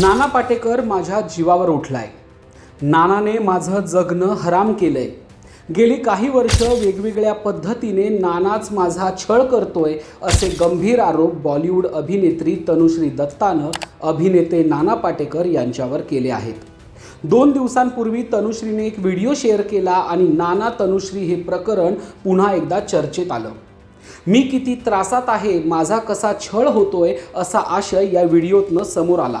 नाना पाटेकर माझ्या जीवावर उठलाय. नानाने माझं जगणं हराम केलंय. गेली काही वर्ष वेगवेगळ्या पद्धतीने नानाच माझा छळ करतोय असे गंभीर आरोप बॉलिवूड अभिनेत्री तनुश्री दत्तानं अभिनेते नाना पाटेकर यांच्यावर केले आहेत. दोन दिवसांपूर्वी तनुश्रीने एक व्हिडिओ शेअर केला आणि नाना तनुश्री हे प्रकरण पुन्हा एकदा चर्चेत आलं. मी किती त्रासात आहे माझा कसा छळ होतोय असा आशय या व्हिडिओतनं समोर आला.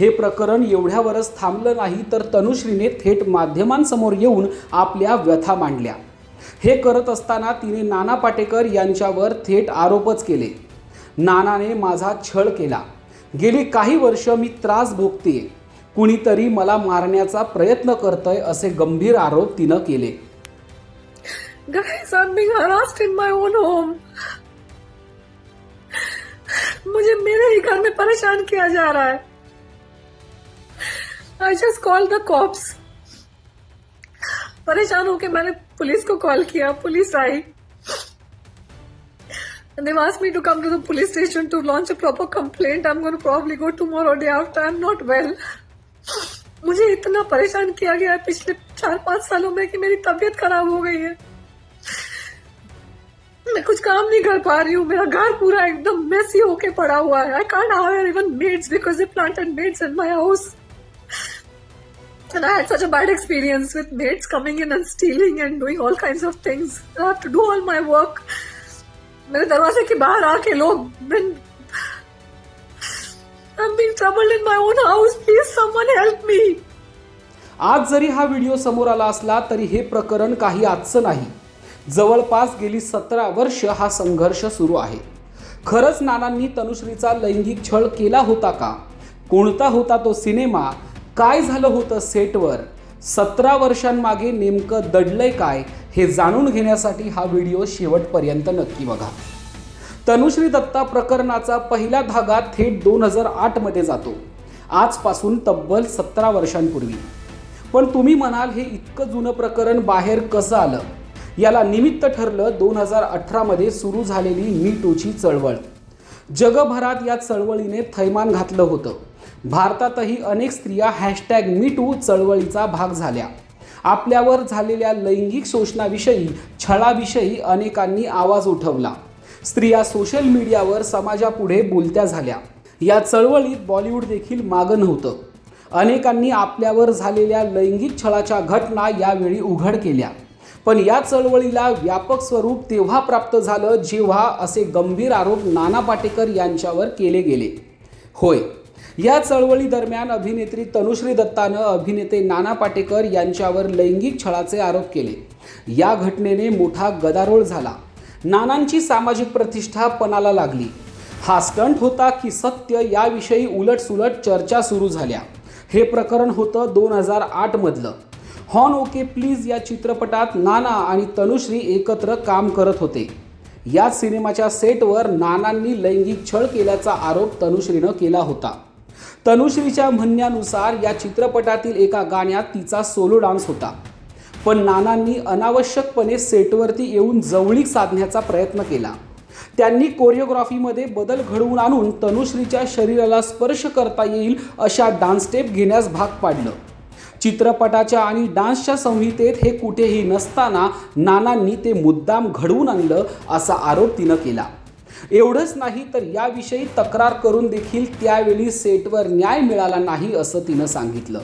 हे प्रकरण एवढ्यावरच थांबलं नाही तर तनुश्रीने थेट माध्यमांसमोर येऊन आपल्या व्यथा मांडल्या. हे करत असताना तिने नाना पाटेकर यांच्यावर थेट आरोपच केले. नानाने माझा छळ केला. गेली काही वर्ष मी त्रास भोगते कुणीतरी मला मारण्याचा प्रयत्न करतय असे गंभीर आरोप तिनं केले. Guys, I'm being harassed in my own home. मुझे मेरे ही घर में परेशान किया जा रहा है। I just call the cops परेशान होके मैंने पुलिस को कॉल किया, पुलिस आई And they've asked me to come to the police station to launch a proper complaint. I'm going to probably go tomorrow day after. I'm not well. मुझे इतना परेशान KIA गया है पिछले चार पाँच सालों में कि मेरी तबीयत खराब हो गई है मैं कुछ काम नहीं कर पा रही हूँ मेरा घर पूरा एकदम मेसी होके पड़ा हुआ है I can't hire even maids because they planted maids in my house And I had such a bad experience with maids coming in and stealing and doing all kinds of things. I have to do all my work. मेरे दरवाजे के बाहर आके लोग been I'm being troubled in my own house. Please someone help me. आज जरी हा video समोर आला असला तरी हे प्रकरण काही आजचं नाही जवळपास गेली सतरा वर्ष हा संघर्ष सुरू आहे खरंच नानांनी तनुश्रीचा लैंगिक छळ केला होता का कोणता होता तो सिनेमा काय झालं होतं सेटवर? सतरा वर्षांमागे नेमकं दडलंय काय? हे जाणून घेण्यासाठी हा व्हिडिओ शेवटपर्यंत नक्की बघा. तनुश्री दत्ता प्रकरणाचा पहिला धागा थेट दोन हजार आठमध्ये जातो. आजपासून तब्बल सतरा वर्षांपूर्वी. पण तुम्ही म्हणाल हे इतकं जुनं प्रकरण बाहेर कसं आलं? याला निमित्त ठरलं दोन हजार अठरामध्ये सुरू झालेली मी टूची चळवळ. जगभरात या चळवळीने थैमान घातलं होतं. भारतातही अनेक स्त्रिया हॅशटॅग मी टू चळवळीचा भाग झाल्या. आपल्यावर झालेल्या लैंगिक शोषणाविषयी छळाविषयी अनेकांनी आवाज उठवला. स्त्रिया सोशल मीडियावर समाजापुढे बोलत्या झाल्या. या चळवळीत बॉलिवूड देखील मागं नव्हतं. अनेकांनी आपल्यावर झालेल्या लैंगिक छळाच्या घटना यावेळी उघड केल्या. पण या चळवळीला व्यापक स्वरूप तेव्हा प्राप्त झालं जेव्हा असे गंभीर आरोप नाना पाटेकर यांच्यावर केले गेले. होय या चळवळी दरम्यान अभिनेत्री तनुश्री दत्तानं अभिनेते नाना पाटेकर यांच्यावर लैंगिक छळाचे आरोप केले. या घटनेने मोठा गदारोळ झाला. नानांची सामाजिक प्रतिष्ठा पणाला लागली. हा स्टंट होता की सत्य याविषयी उलटसुलट चर्चा सुरू झाल्या. हे प्रकरण होतं दोन हजार आठमधलं हॉन ओके प्लीज या चित्रपटात नाना आणि तनुश्री एकत्र काम करत होते. या सिनेमाच्या सेटवर नानांनी लैंगिक छळ केल्याचा आरोप तनुश्रीनं केला होता. तनुश्रीच्या म्हणण्यानुसार या चित्रपटातील एका गाण्यात तिचा सोलो डान्स होता. पण नानांनी अनावश्यकपणे सेटवरती येऊन जवळीक साधण्याचा प्रयत्न केला. त्यांनी कोरिओग्राफीमध्ये बदल घडवून आणून तनुश्रीच्या शरीराला स्पर्श करता येईल अशा डान्स स्टेप घेण्यास भाग पाडलं. चित्रपटाच्या आणि डान्सच्या संहितेत हे कुठेही नसताना नानांनी ते मुद्दाम घडवून आणलं असा आरोप तिनं केला. एवढंच नाही तर याविषयी तक्रार करून देखील त्यावेळी सेटवर न्याय मिळाला नाही असं तिनं सांगितलं.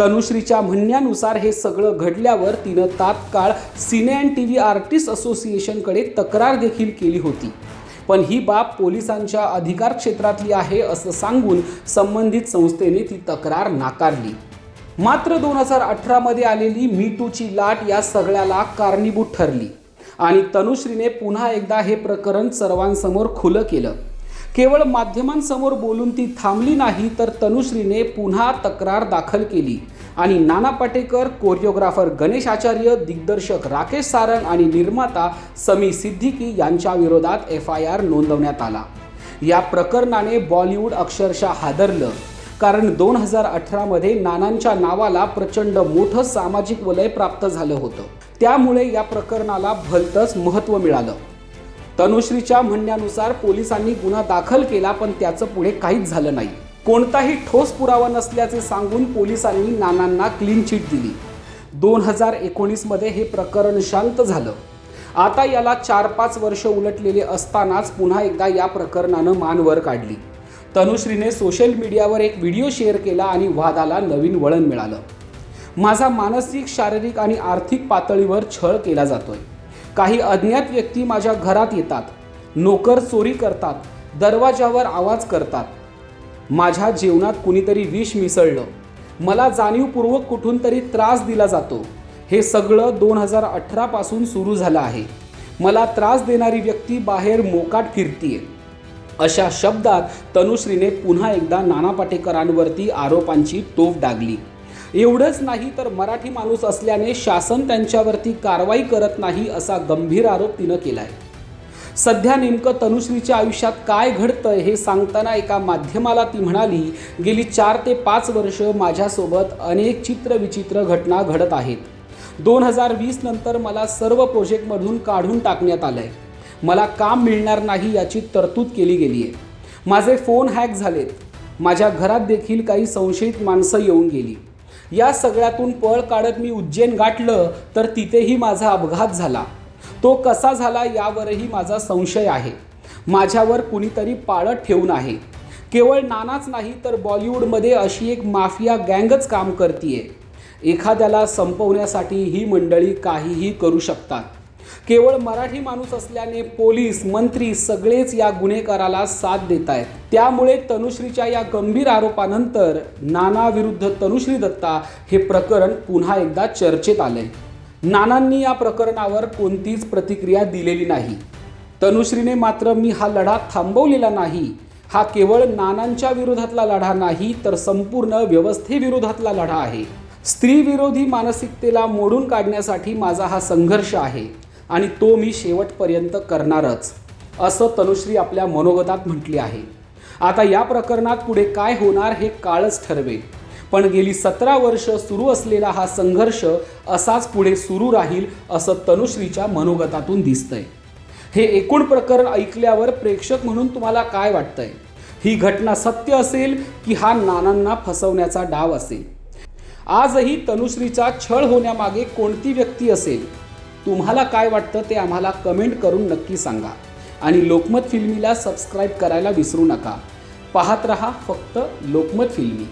तनुश्रीच्या म्हणण्यानुसार हे सगळं घडल्यावर तिनं तात्काळ cine and T V artist असोसिएशनकडे तक्रार देखील केली होती. पण ही बाब पोलिसांच्या अधिकार क्षेत्रातली आहे असं सांगून संबंधित संस्थेने ती तक्रार नाकारली. मात्र दोन हजार अठरामध्ये आलेली मी टूची लाट या सगळ्याला कारणीभूत ठरली. आणि तनुश्रीने पुन्हा एकदा हे प्रकरण सर्वांसमोर खुलं केलं. केवळ माध्यमांसमोर बोलून ती थांबली नाही तर तनुश्रीने पुन्हा तक्रार दाखल केली. आणि नाना पाटेकर कोरिओग्राफर गणेश आचार्य दिग्दर्शक राकेश सारंग आणि निर्माता समी सिद्दीकी यांच्या विरोधात एफ आय आर नोंदवण्यात आला. या प्रकरणाने बॉलिवूड अक्षरशः हादरलं. कारण दोन हजार अठरामध्ये नानांच्या नावाला प्रचंड मोठं सामाजिक वलय प्राप्त झालं होतं. त्यामुळे या प्रकरणाला भलतंच महत्त्व मिळालं. तनुश्रीच्या म्हणण्यानुसार पोलिसांनी गुन्हा दाखल केला पण त्याचं पुढे काहीच झालं नाही. कोणताही ठोस पुरावा नसल्याचे सांगून पोलिसांनी नानांना क्लीन चिट दिली. दोन हजार एकोणीसमध्ये हे प्रकरण शांत झालं. आता याला चार पाच वर्ष उलटलेले असतानाच पुन्हा एकदा या प्रकरणानं मान वर काढली. तनुश्रीने सोशल मीडियावर एक व्हिडिओ शेअर केला आणि वादाला नवीन वळण मिळालं. माझा मानसिक शारीरिक आणि आर्थिक पातळीवर छळ केला जातोय. काही अज्ञात व्यक्ती माझ्या घरात येतात. नोकर चोरी करतात. दरवाजावर आवाज करतात. माझ्या जेवणात कुणीतरी विष मिसळलं. मला जाणीवपूर्वक कुठून तरी त्रास दिला जातो. हे सगळं दोन हजार अठरापासून सुरू झालं आहे. मला त्रास देणारी व्यक्ती बाहेर मोकाट फिरतीये. अशा शब्दात तनुश्रीने पुन्हा एकदा नाना पाटेकरांवरती आरोपांची तोफ डागली. एवढंच नाही तर मराठी माणूस असल्याने शासन त्यांच्यावरती कारवाई करत नाही असा गंभीर आरोप तिनं केलाय. सध्या नेमकं तनुश्रीच्या आयुष्यात काय घडतंय हे सांगताना एका माध्यमाला ती म्हणाली गेली चार ते पाच वर्ष माझ्यासोबत अनेक चित्रविचित्र घटना घडत आहेत. दोन हजार वीस नंतर मला सर्व प्रोजेक्टमधून काढून टाकण्यात आलं आहे मला काम मिळणार नाही याची तरतूद केली गेली आहे. माझे फोन हॅक झालेत. माझ्या घरात देखील काही संशयित माणसं येऊन गेली. या सगळ्यातून पळ काढत मी उज्जैन गाठलं तर तिथेही माझा अपघात झाला. तो कसा झाला यावरही माझा संशय आहे. माझ्यावर कुणीतरी पाळत ठेवून आहे. केवळ नानाच नाही तर बॉलिवूडमध्ये अशी एक माफिया गँगच काम करतीये. एखाद्याला संपवण्यासाठी ही मंडळी काहीही करू शकतात. केवळ मराठी माणूस असल्याने पोलीस मंत्री सगळेच या गुन्हेगाराला साथ देत आहेत त्यामुळे तनुश्रीच्या या गंभीर आरोपानंतर नाना विरुद्ध तनुश्री दत्ता हे प्रकरण पुन्हा एकदा चर्चेत आलंय. नानांनी या प्रकरणावर कोणतीच प्रतिक्रिया दिलेली नाही. तनुश्रीने मात्र मी हा लढा थांबवलेला नाही. हा केवळ नानांच्या विरोधातला लढा नाही तर संपूर्ण व्यवस्थेविरोधातला लढा आहे. स्त्रीविरोधी मानसिकतेला मोडून काढण्यासाठी माझा हा संघर्ष आहे. आणि तो मी शेवटपर्यंत करणारच असं तनुश्री आपल्या मनोगतात म्हटली आहे. आता या प्रकरणात पुढे काय होणार हे काळच ठरवेल. पण गेली सतरा वर्ष सुरू असलेला हा संघर्ष असाच पुढे सुरू राहील असं तनुश्रीच्या मनोगतातून दिसतंय. हे एकूण प्रकरण ऐकल्यावर प्रेक्षक म्हणून तुम्हाला काय वाटतंय? ही घटना सत्य असेल की हा नानांना फसवण्याचा डाव असेल? आजही तनुश्रीचा छळ होण्यामागे कोणती व्यक्ती असेल? तुम्हाला काय वाटतं ते आम्हाला कमेंट करून नक्की सांगा. आणि लोकमत फिल्मीला सबस्क्राईब करायला विसरू नका. पाहत रहा फक्त लोकमत फिल्मी.